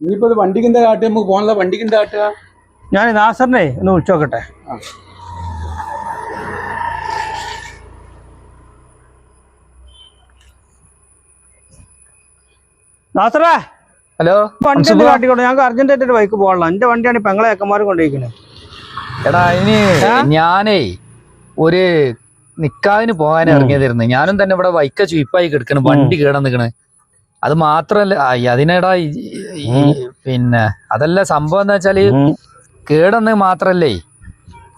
ഇനിയിപ്പോ ഇത് വണ്ടിക്ക് എന്താ കാട്ടുക നമുക്ക് പോകാനുള്ള വണ്ടിക്ക് എന്താ കാട്ടുക? ഞാൻ നാസറിനെ ഒന്ന് വിളിച്ചു നോക്കട്ടെ. നാസറേ ഹലോ? വണ്ടി ഒന്ന് കാട്ടിക്കോട്ടെ. ഞങ്ങൾക്ക് അർജന്റായിട്ട് ഒരു ബൈക്ക് പോകണം എന്റെ വണ്ടിയാണ് പെങ്ങളെ അക്കന്മാർ കൊണ്ടിരിക്കുന്നത് എടാ ഇനി ഞാനേ ഒരു നിക്കാവിന് പോകാൻ ഇറങ്ങിയതായിരുന്നു. ഞാനും തന്നെ ഇവിടെ വൈക്ക ചുയിപ്പായി കിടക്കണ് വണ്ടി കേടാൻ നിക്കണ്. അത് മാത്രല്ല അതിനെടാ ഈ- പിന്നെ അതല്ല സംഭവം എന്താ വെച്ചാൽ കേടെന്ന് മാത്രല്ലേ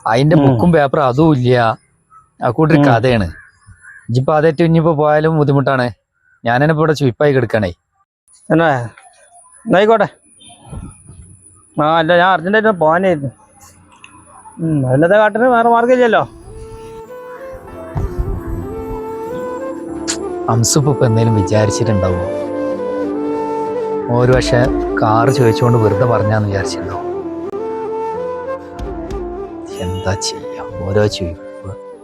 അതിന്റെ. ബുക്കും പേപ്പറും അതും ഇല്ല. ആ കൂട്ടൊരു കഥയാണ്. ഇജിപ്പോ അതേറ്റ് ഇനിയിപ്പോ പോയാലും ബുദ്ധിമുട്ടാണ്. ഞാൻ ഇപ്പൊ ഇവിടെ ചുയിപ്പായി കിടക്കണേ. എന്നാ എന്നായിക്കോട്ടെ ആ അല്ല ഞാൻ അർജന്റായിട്ട് പോകാനായിരുന്നു. അതിനത്തെ കാട്ടിന് വേറെ ഇല്ലല്ലോ. അംസുപ്പ് ഇപ്പൊ എന്തെങ്കിലും വിചാരിച്ചിട്ടുണ്ടാവോ? ഒരു പക്ഷേ കാറ് ചോദിച്ചുകൊണ്ട് വെറുതെ പറഞ്ഞാന്ന് വിചാരിച്ചല്ലോ എന്താ ചെയ്യാം? ഓരോ ചോദിപ്പ്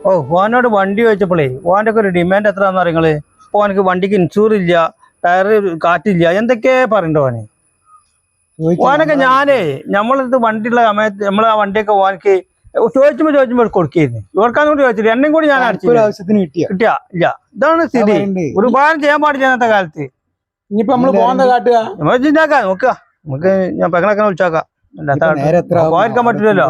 ഓ ഓനോട് വണ്ടി ചോദിച്ചപ്പോഴേ ഓന്റെ ഒക്കെ ഒരു ഡിമാൻഡ് എത്രയാണെന്ന് അറിയങ്ങൾ ഇപ്പൊ ഓനക്ക് വണ്ടിക്ക് ഇൻഷൂർ ഇല്ല ടയറ് കാറ്റില്ല എന്തൊക്കെ പറയണ്ടോ ഓന്? ഓനൊക്കെ ഞാനേ നമ്മളടുത്ത് വണ്ടിയുള്ള സമയത്ത് നമ്മളെ ആ വണ്ടിയൊക്കെ ഓനക്ക് ചോദിച്ചുമ്പോ ചോദിച്ചുമ്പോ കൊടുക്കായിരുന്നു ഇവർക്കാന്ന് കൂടി ചോദിച്ചില്ല എന്നെയും കൂടി ഞാൻ അടിച്ചു കിട്ടിയ? കിട്ടിയ ഇല്ല. ഇതാണ് സ്ഥിതി. ഒരുപാട് ചെയ്യാൻ പാടില്ല ഇന്നത്തെ കാലത്ത്. ഇനിയിപ്പോ നമ്മൾ പോകാൻ കാട്ടുക? നമ്മൾ ചിന്താക്കാം നോക്കുക നമുക്ക് ഞാൻ പെങ്ങളൊക്കെ വിളിച്ചാക്കാം പോയിരിക്കാൻ പറ്റില്ലല്ലോ